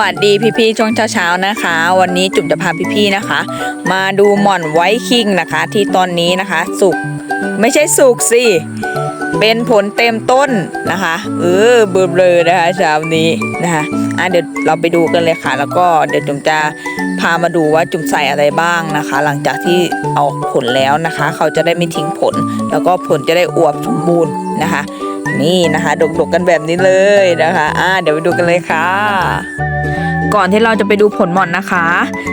สวัสดีพี่ๆช่วงเช้าๆนะคะ วันนี้จุ๋มจะพาพี่ๆนะคะ มาดูหม่อนไวคิงนะคะ ที่ตอนนี้นะคะสุกไม่ใช่สุกสิเป็นผลเต็มต้นนะคะ เออเบลอๆนะคะเช้านี้นะคะอะเดี๋ยวเราไปดูกันเลยค่ะ แล้วก็เดี๋ยวจุ๋มจะพามาดูว่าจุ๋มใส่อะไรบ้างนะคะ หลังจากที่เอาผลแล้วนะคะ เขาจะได้ไม่ทิ้งผล แล้วก็ผลจะได้อวบสมบูรณ์นะคะนี่นะคะ ดกๆกันแบบนี้เลยนะคะ อ่า เดี๋ยวไปดูกันเลยค่ะ ก่อนที่เราจะไปดูผลหมอนนะคะ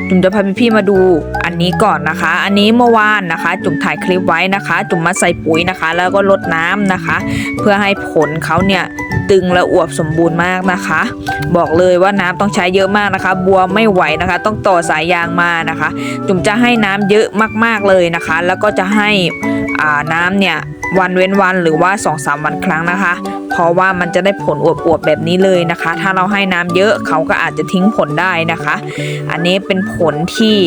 จุ๋มจะพาพี่ๆมาดูอันนี้ก่อนนะคะ อันนี้เมื่อวานนะคะ จุ๋มถ่ายคลิปไว้นะคะ จุ๋มมาใส่ปุ๋ยนะคะ แล้วก็ลดน้ำนะคะ เพื่อให้ผลเขาเนี่ยตึงและอวบสมบูรณ์มากนะคะ บอกเลยว่าน้ำต้องใช้เยอะมากนะคะ บัวไม่ไหวนะคะ ต้องต่อสายยางมานะคะ จุ๋มจะให้น้ำเยอะมากๆเลยนะคะ แล้วก็จะให้ น้ำเนี่ยวันเว้นวันหรือว่า2อสวันครั้งนะคะ เพราะว่ามันจะได้ผลอวบๆแบบนี้เลยนะคะ ถ้าเราให้น้ำเยอะเขาก็อาจจะทิ้งผลได้นะคะ อันนี้เป็นผลที่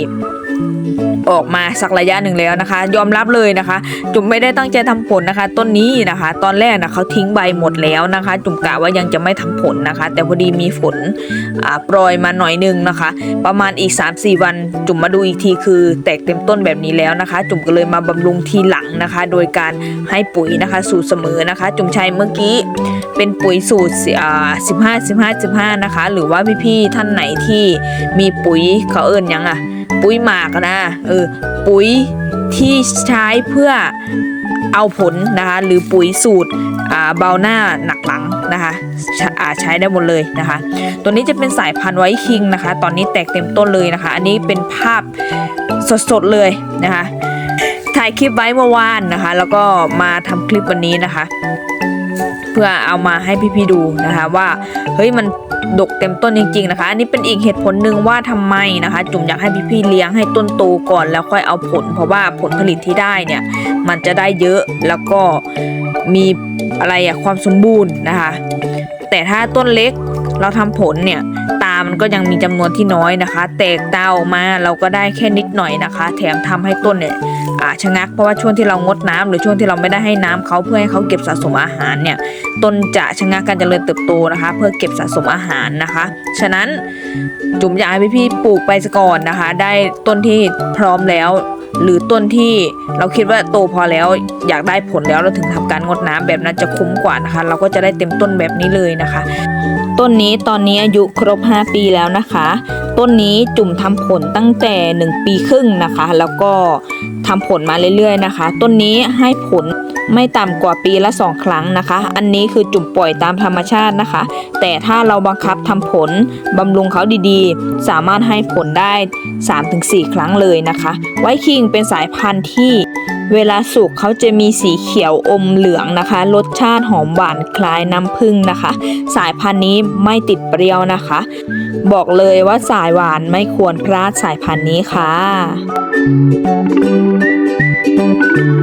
ออกมาสักระยะหนึ่งแล้วนะคะ ยอมรับเลยนะคะ จุ๋มไม่ได้ตั้งใจทำผลนะคะ ต้นนี้นะคะ ตอนแรกนะเขาทิ้งใบหมดแล้วนะคะ จุ๋มกะว่ายังจะไม่ทำผลนะคะ แต่พอดีมีฝนอ่าโปรยมาหน่อยนึงนะคะ ประมาณอีก 3-4 วัน จุ๋มมาดูอีกทีคือแตกเต็มต้นแบบนี้แล้วนะคะ จุ๋มก็เลยมาบำรุงทีหลังนะคะ โดยการให้ปุ๋ยนะคะ สูตรเสมอนะคะ จุ๋มใช้เมื่อกี้เป็นปุ๋ยสูตรอ่าสิบห้าสิบห้าสิบห้านะคะ หรือว่าพี่ๆท่านไหนที่มีปุ๋ยเขาเอิญยังอะ ปุ๋ยหมากนะเออปุ๋ยที่ใช้เพื่อเอาผลนะคะ หรือปุ๋ยสูตรอ่าเบาหน้าหนักหลังนะคะใช้อ่าใช้ได้หมดเลยนะคะ ตัวนี้จะเป็นสายพันธุ์ไวท์คิงนะคะ ตอนนี้แตกเต็มต้นเลยนะคะ อันนี้เป็นภาพสดๆเลยนะคะ ถ่ายคลิปไว้เมื่อวานนะคะ แล้วก็มาทำคลิปวันนี้นะคะ เพื่อเอามาให้พี่ๆดูนะคะว่าเฮ้ยมันดกเต็มต้นจริงๆนะคะ อันนี้เป็นอีกเหตุผลหนึ่งว่าทำไมนะคะ จุ่มอยากให้พี่ๆเลี้ยงให้ต้นโตก่อนแล้วค่อยเอาผล เพราะว่าผลผลิตที่ได้เนี่ย มันจะได้เยอะแล้วก็มีอะไรอะความสมบูรณ์นะคะ แต่ถ้าต้นเล็กเราทำผลเนี่ยตา มันก็ยังมีจำนวนที่น้อยนะคะ แตกตาออกมาเราก็ได้แค่นิดหน่อยนะคะ แถมทำให้ต้นเนี่ยอาชะงักเพราะว่าช่วงที่เรางดน้ำหรือช่วงที่เราไม่ได้ให้น้ำเขาเพื่อให้เขาเก็บสะสมอาหารเนี่ยต้นจะชะงักการเจริญเติบโตนะคะ เพื่อเก็บสะสมอาหารนะคะ ฉะนั้นจุ๋มอยากให้พี่ๆปลูกไปก่อนนะคะ ได้ต้นที่พร้อมแล้วหรือต้นที่เราคิดว่าโตพอแล้วอยากได้ผลแล้วเราถึงทำการงดน้ำแบบนั้นจะคุ้มกว่านะคะ เราก็จะได้เต็มต้นแบบนี้เลยนะคะ ต้นนี้ตอนนี้อายุครบ 5 ปีแล้วนะคะ ต้นนี้จุ่มทำผลตั้งแต่ 1 ปีครึ่งนะคะ แล้วก็ทำผลมาเรื่อยๆนะคะ ต้นนี้ให้ผลไม่ต่ำกว่าปีละ2ครั้งนะคะ อันนี้คือจุ่มปล่อยตามธรรมชาตินะคะ แต่ถ้าเราบังคับทำผลบำรุงเขาดีๆ สามารถให้ผลได้ 3-4 ครั้งเลยนะคะ ไวท์คิงเป็นสายพันธุ์ที่เวลาสุกเขาจะมีสีเขียวอมเหลืองนะคะ รสชาติหอมหวานคล้ายน้ำผึ้งนะคะ สายพันธุ์นี้ไม่ติดเปรี้ยวนะคะ บอกเลยว่าสายหวานไม่ควรพลาดสายพันธุ์นี้ค่ะ thank you.